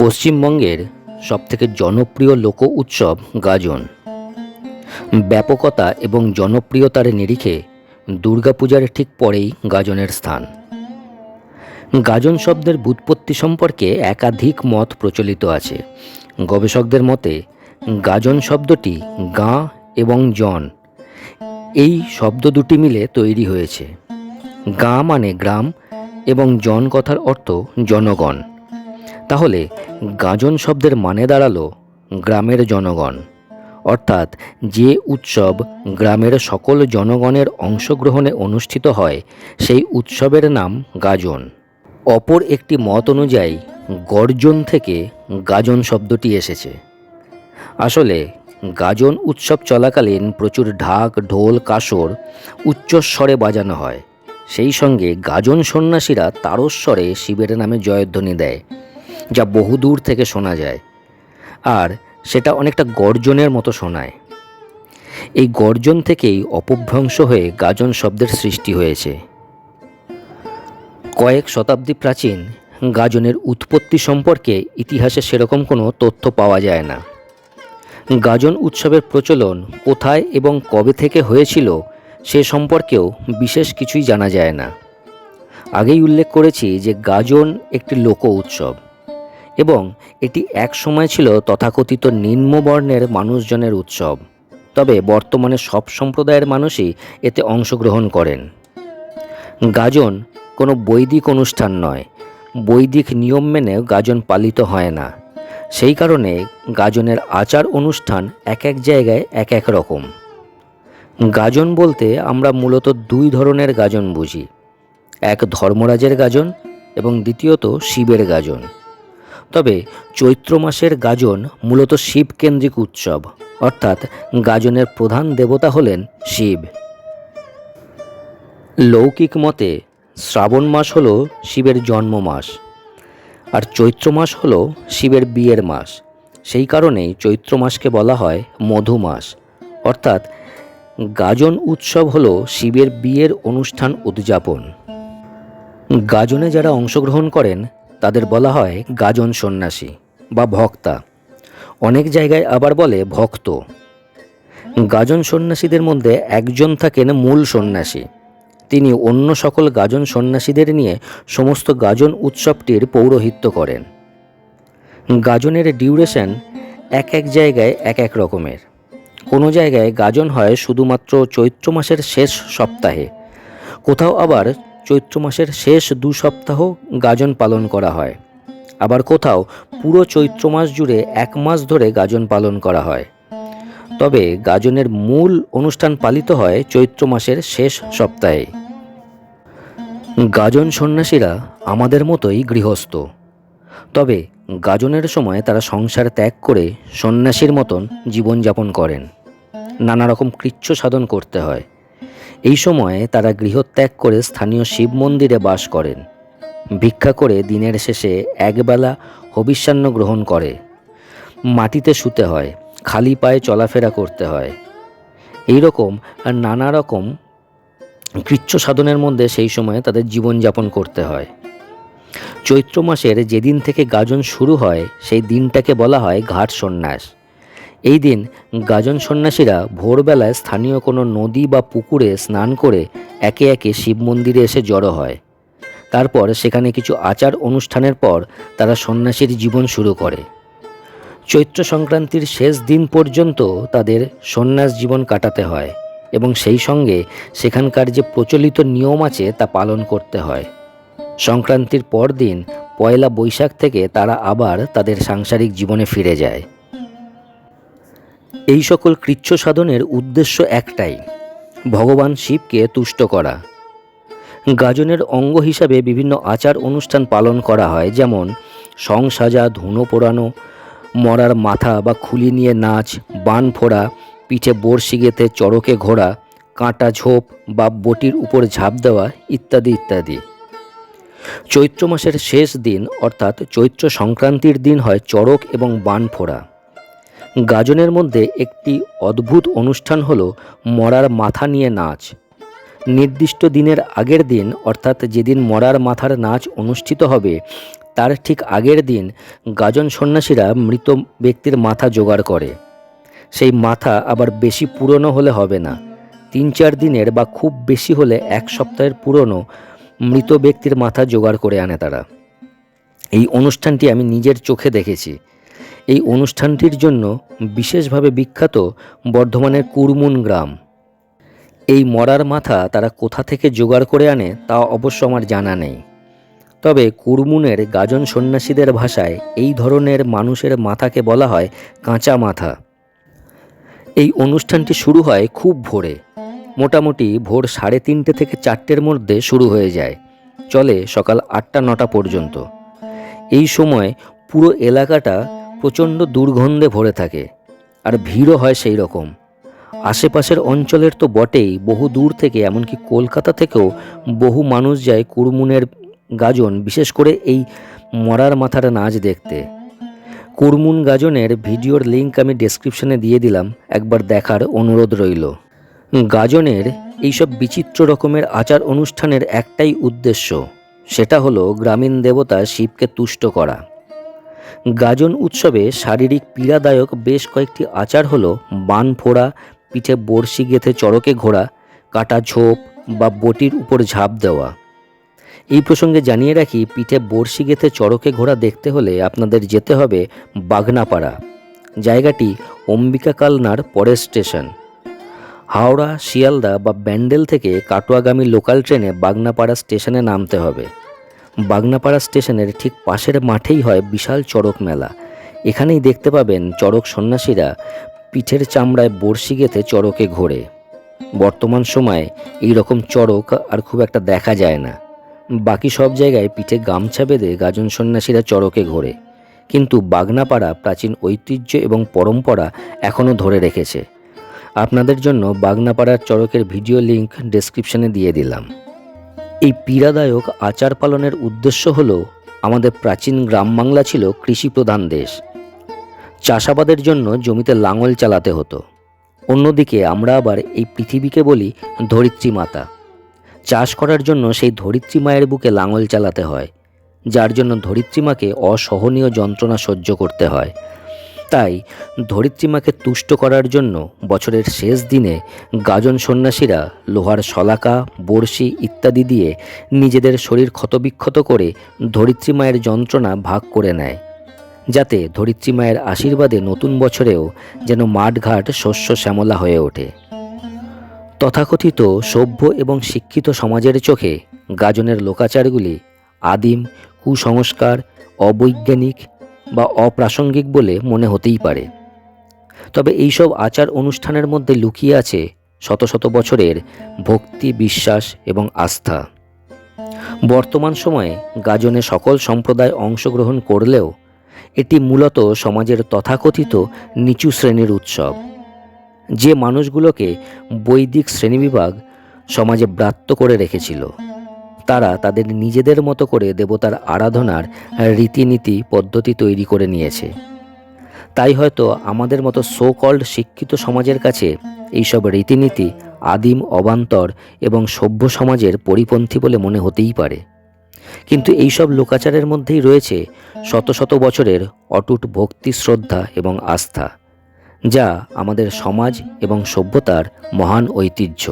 পশ্চিমবঙ্গের সবথেকে জনপ্রিয় লোক উৎসব গাজন। ব্যাপকতা এবং জনপ্রিয়তার নিরিখে দুর্গাপূজার ঠিক পরেই গাজনের স্থান। গাজন শব্দের ব্যুৎপত্তি সম্পর্কে একাধিক মত প্রচলিত আছে। গবেষকদের মতে, গাজন শব্দটি গাঁ এবং জন, এই শব্দ দুটি মিলে তৈরি হয়েছে। গা মানে গ্রাম এবং জন কথার অর্থ জনগণ। তাহলে গাজন শব্দের মানে দাঁড়াল গ্রামের জনগণ। অর্থাৎ যে উৎসব গ্রামের সকল জনগণের অংশগ্রহণে অনুষ্ঠিত হয়, সেই উৎসবের নাম গাজন। অপর একটি মত অনুযায়ী, গর্জন থেকে গাজন শব্দটি এসেছে। আসলে, গাজন উৎসব চলাকালীন প্রচুর ঢাক, ঢোল, কাসর উচ্চস্বরে বাজানো হয়। সেই সঙ্গে গাজন সন্ন্যাসীরা তারস্বরে শিবের নামে জয়ধ্বনি দেয়। যা বহুদূর থেকে শোনা যায়, আর সেটা অনেকটা গর্জনের মতো শোনায়। এই গর্জন থেকেই অপভ্রংশ হয়ে গাজন শব্দের সৃষ্টি হয়েছে। কয়েক শতাব্দী প্রাচীন গাজনের উৎপত্তি সম্পর্কে ইতিহাসে সেরকম কোনো তথ্য পাওয়া যায় না। গাজন উৎসবের প্রচলন কোথায় এবং কবে থেকে হয়েছিল সে সম্পর্কেও বিশেষ কিছুই জানা যায় না। আগেই উল্লেখ করেছি যে গাজন একটি লোক উৎসব। এবং এটি এক সময় ছিল তথাকথিত নিম্নবর্ণের মানুষজনের উৎসব। তবে বর্তমানে সব সম্প্রদায়ের মানুষই এতে অংশগ্রহণ করেন। গাজন কোনো বৈদিক অনুষ্ঠান নয়, বৈদিক নিয়ম মেনে গাজন পালিত হয় না। সেই কারণে গাজনের আচার অনুষ্ঠান এক এক জায়গায় এক এক রকম। গাজন বলতে আমরা মূলত দুই ধরনের গাজন বুঝি। এক ধর্মরাজের গাজন এবং দ্বিতীয়ত শিবের গাজন। তবে চৈত্র মাসের গাজন মূলত শিবকেন্দ্রিক উৎসব, অর্থাৎ গাজনের প্রধান দেবতা হলেন শিব। লৌকিক মতে শ্রাবণ মাস হল শিবের জন্ম মাস, আর চৈত্র মাস হল শিবের বিয়ের মাস। সেই কারণেই চৈত্র মাসকে বলা হয় মধু মাস, অর্থাৎ গাজন উৎসব হল শিবের বিয়ের অনুষ্ঠান উদযাপন। গাজনে যারা অংশগ্রহণ করেন তাদের বলা হয় গাজন সন্ন্যাসী বা ভক্তা। অনেক জায়গায় আবার বলে ভক্ত। গাজন সন্ন্যাসীদের মধ্যে একজন থাকেন মূল সন্ন্যাসী। তিনি অন্য সকল গাজন সন্ন্যাসীদের নিয়ে সমস্ত গাজন উৎসবটির পৌরোহিত্য করেন। গাজনের ডিউরেশন এক এক জায়গায় এক এক রকমের। কোনো জায়গায় গাজন হয় শুধুমাত্র চৈত্র মাসের শেষ সপ্তাহে। কোথাও আবার চৈত্র মাসের শেষ দু সপ্তাহ গাজন পালন করা হয়। আবার কোথাও পুরো চৈত্র মাস জুড়ে এক মাস ধরে গাজন পালন করা হয়। তবে গাজনের মূল অনুষ্ঠান পালিত হয় চৈত্র মাসের শেষ সপ্তাহে। গাজন সন্ন্যাসীরা আমাদের মতোই গৃহস্থ। তবে গাজনের সময় তারা সংসার ত্যাগ করে সন্ন্যাসীর মতন জীবনযাপন করেন। নানা রকম কৃচ্ছ সাধন করতে হয়। এই সময়ে তারা গৃহত্যাগ করে স্থানীয় শিব মন্দিরে বাস করেন। ভিক্ষা করে দিনের শেষে একবেলা হবিষ্যান্ন গ্রহণ করে। মাটিতে শুতে হয়, খালি পায়ে চলাফেরা করতে হয়। এই রকম আর নানা রকম কৃচ্ছ সাধনের মধ্যে সেই সময়ে তাদের জীবনযাপন করতে হয়। চৈত্র মাসের যেদিন থেকে গাজন শুরু হয়, সেই দিনটাকে বলা হয় ঘাট সন্ন্যাস। এই দিন গাজন সন্ন্যাসীরা ভোরবেলায় স্থানীয় কোনো নদী বা পুকুরে স্নান করে একে একে শিব মন্দিরে এসে জড়ো হয়। তারপর সেখানে কিছু আচার অনুষ্ঠানের পর তারা সন্ন্যাসীর জীবন শুরু করে। চৈত্র সংক্রান্তির শেষ দিন পর্যন্ত তাদের সন্ন্যাস জীবন কাটাতে হয় এবং সেই সঙ্গে সেখানকার যে প্রচলিত নিয়ম আছে তা পালন করতে হয়। সংক্রান্তির পর দিন পয়লা বৈশাখ থেকে তারা আবার তাদের সাংসারিক জীবনে ফিরে যায়। এই সকল কৃচ্ছ সাধনের উদ্দেশ্য একটাই, ভগবান শিবকে তুষ্ট করা। গাজনের অঙ্গ হিসাবে বিভিন্ন আচার অনুষ্ঠান পালন করা হয়, যেমন সং সাজা, ধুনো পোড়ানো, মরার মাথা বা খুলি নিয়ে নাচ, বান ফোড়া, পিঠে বড়শি গেতে চড়কে ঘোড়া, কাঁটা ঝোপ বা বটির উপর ঝাঁপ দেওয়া ইত্যাদি ইত্যাদি। চৈত্র মাসের শেষ দিন, অর্থাৎ চৈত্র সংক্রান্তির দিন হয় চড়ক এবং বান ফোড়া। গাজনের মধ্যে একটি অদ্ভুত অনুষ্ঠান হলো মরার মাথা নিয়ে নাচ। নির্দিষ্ট দিনের আগের দিন, অর্থাৎ যেদিন মরার মাথার নাচ অনুষ্ঠিত হবে, তার ঠিক আগের দিন গাজন সন্ন্যাসীরা মৃত ব্যক্তির মাথা জোগাড় করে। সেই মাথা আবার বেশি পুরনো হলে হবে না। তিন চার দিনের বা খুব বেশি হলে এক সপ্তাহের পুরনো মৃত ব্যক্তির মাথা জোগাড় করে আনে তারা। এই অনুষ্ঠানটি আমি নিজের চোখে দেখেছি। এই অনুষ্ঠানটির জন্য বিশেষভাবে বিখ্যাত বর্ধমানের কুরমুন গ্রাম। এই মরার মাথা তারা কোথা থেকে জোগাড় করে আনে তা অবশ্য আমার জানা নেই। তবে কুরমুনের গাজন সন্ন্যাসীদের ভাষায় এই ধরনের মানুষের মাথাকে বলা হয় কাঁচা মাথা। এই অনুষ্ঠানটি শুরু হয় খুব ভোরে। মোটামুটি ভোর সাড়ে তিনটে থেকে চারটের মধ্যে শুরু হয়ে যায়। চলে সকাল আটটা নটা পর্যন্ত। এই সময় পুরো এলাকাটা প্রচণ্ড দুর্গন্ধে ভরে থাকে, আর ভিড়ও হয় সেই রকম। আশেপাশের অঞ্চলের তো বটেই, বহু দূর থেকে, এমনকি কলকাতা থেকেও বহু মানুষ যায় কুরমুনের গাজন, বিশেষ করে এই মরার মাথার নাচ দেখতে। কুরমুন গাজনের ভিডিওর লিঙ্ক আমি ডেসক্রিপশনে দিয়ে দিলাম, একবার দেখার অনুরোধ রইল। গাজনের এইসব বিচিত্র রকমের আচার অনুষ্ঠানের একটাই উদ্দেশ্য, সেটা হলো গ্রামীণ দেবতা শিবকে তুষ্ট করা। গাজন উৎসবে শারীরিক পীড়াদায়ক বেশ কয়েকটি আচার হল বান ফোড়া, পিঠে বড়শি গেঁথে চড়কে ঘোরা কাটা ঝোপ বা বটির উপর ঝাঁপ দেওয়া। এই প্রসঙ্গে জানিয়ে রাখি, পিঠে বড়শি গেঁথে চড়কে ঘোড়া দেখতে হলে আপনাদের যেতে হবে বাগনাপাড়া। জায়গাটি অম্বিকা কালনার পরের স্টেশন। হাওড়া, শিয়ালদা বা ব্যান্ডেল থেকে কাটোয়াগামী লোকাল ট্রেনে বাগনাপাড়া স্টেশনে নামতে হবে। বাগনাপাড়া স্টেশনের ঠিক পাশের মাঠেই হয় বিশাল চড়ক মেলা। এখানেই দেখতে পাবেন চড়ক সন্ন্যাসীরা পিঠের চামড়ায় বড়শি গেঁথে চড়কে ঘোরে। বর্তমান সময়ে এই রকম চড়ক আর খুব একটা দেখা যায় না। বাকি সব জায়গায় পিঠে গামছা বেঁধে গাজন সন্ন্যাসীরা চড়কে ঘোরে। কিন্তু বাগনাপাড়া প্রাচীন ঐতিহ্য এবং পরম্পরা এখনও ধরে রেখেছে। আপনাদের জন্য বাগনাপাড়ার চড়কের ভিডিও লিংক ডেসক্রিপশনে দিয়ে দিলাম। এই পীড়াদায়ক আচার পালনের উদ্দেশ্য হল আমাদের প্রাচীন গ্রাম বাংলা ছিল কৃষি প্রধান দেশ। চাষাবাদের জন্য জমিতে লাঙল চালাতে হতো। অন্যদিকে আমরা আবার এই পৃথিবীকে বলি ধরিত্রী মাতা। চাষ করার জন্য সেই ধরিত্রী মায়ের বুকে লাঙল চালাতে হয়, যার জন্য ধরিত্রী মাকে অসহনীয় যন্ত্রণা সহ্য করতে হয়। তাই ধরিত্রী মাকে তুষ্ট করার জন্য বছরের শেষ দিনে গাজন সন্ন্যাসীরা লোহার শলাকা, বড়শি ইত্যাদি দিয়ে নিজেদের শরীর ক্ষতবিক্ষত করে ধরিত্রী মায়ের যন্ত্রণা ভাগ করে নেয়, যাতে ধরিত্রী মায়ের আশীর্বাদে নতুন বছরেও যেন মাঠঘাট শস্য শ্যামলা হয়ে ওঠে। তথাকথিত সভ্য এবং শিক্ষিত সমাজের চোখে গাজনের লোকাচারগুলি আদিম কুসংস্কার, অবৈজ্ঞানিক বা অপ্রাসঙ্গিক বলে মনে হতেই পারে। তবে এইসব আচার অনুষ্ঠানের মধ্যে লুকিয়ে আছে শত শত বছরের ভক্তি, বিশ্বাস এবং আস্থা। বর্তমান সময়ে গাজনে সকল সম্প্রদায় অংশগ্রহণ করলেও এটি মূলত সমাজের তথাকথিত নিচু শ্রেণির উৎসব। যে মানুষগুলোকে বৈদিক শ্রেণীবিভাগ সমাজে ব্রাত্য করে রেখেছিল। তারা তাদের নিজেদের মতো করে দেবতার আরাধনার রীতিনীতি, পদ্ধতি তৈরি করে নিয়েছে। তাই হয়তো আমাদের মতো সো কল্ড শিক্ষিত সমাজের কাছে এইসব রীতিনীতি আদিম, অবান্তর এবং সভ্য সমাজের পরিপন্থী বলে মনে হতেই পারে। কিন্তু এইসব লোকাচারের মধ্যেই রয়েছে শত শত বছরের অটুট ভক্তি, শ্রদ্ধা এবং আস্থা, যা আমাদের সমাজ এবং সভ্যতার মহান ঐতিহ্য।